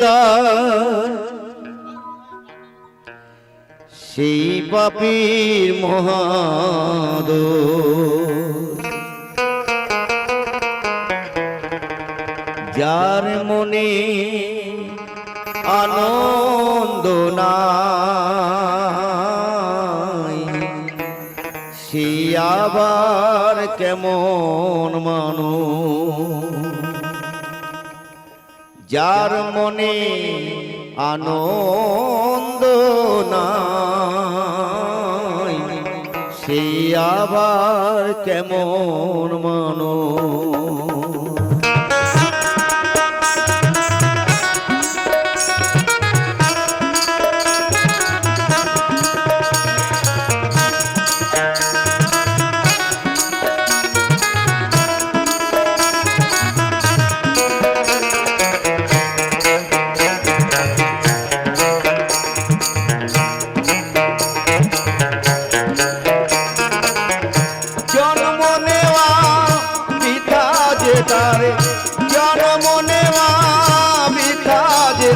তার সেই পাপীর মহাদ যার মনে আনন্দ নাই সে আবার কেমন মানুষ? যার মনে আনন্দ না সে আবার কেমন মানুষ?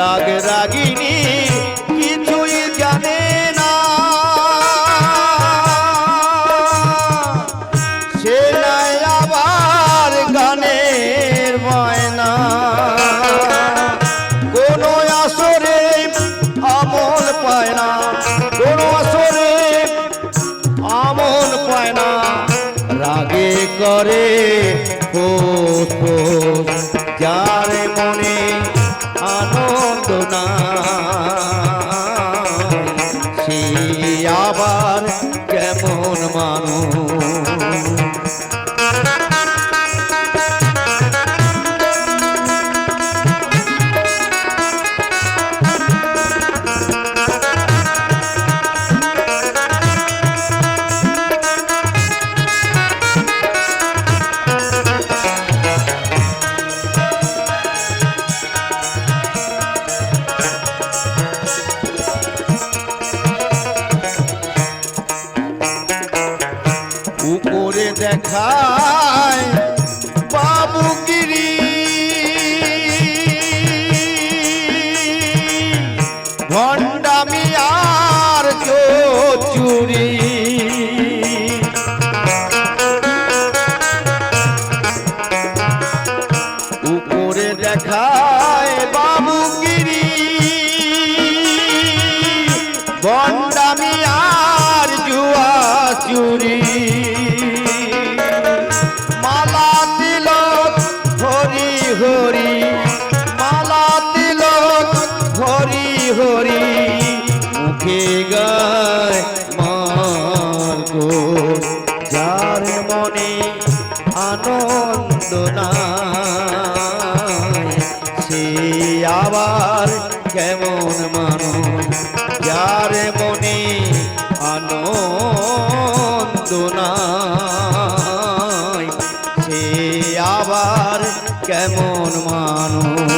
রাগ রাগিনী, কিছুই জানে না। সে নাই আবার গানের ময়না। কোন আসরে আমল পায় না, কোন আসরে আমল পায় না। রাগে করে যার মনে আবার আনন্দ নাই। সে আবার কেমন মানুষ যার মনে আনন্দ সে আবার কেমন মানুষ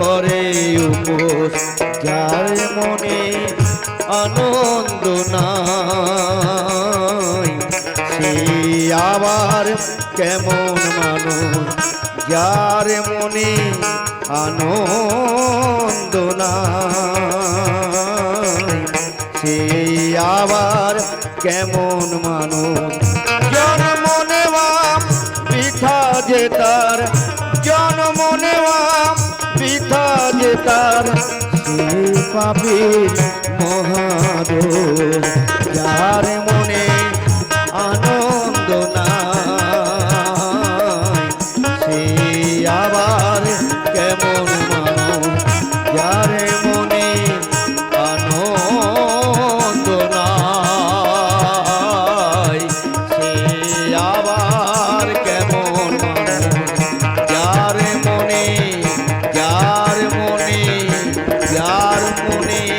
করে উপোস, যার মনে আনন্দ নাই, সে আবার কেমন মানুষ, যার মনে আনন্দ নাই, সে আবার কেমন মানুষ জন্ম নেওয়া পিঠা যে তার পাবে মহাদেব। যার মনে মনে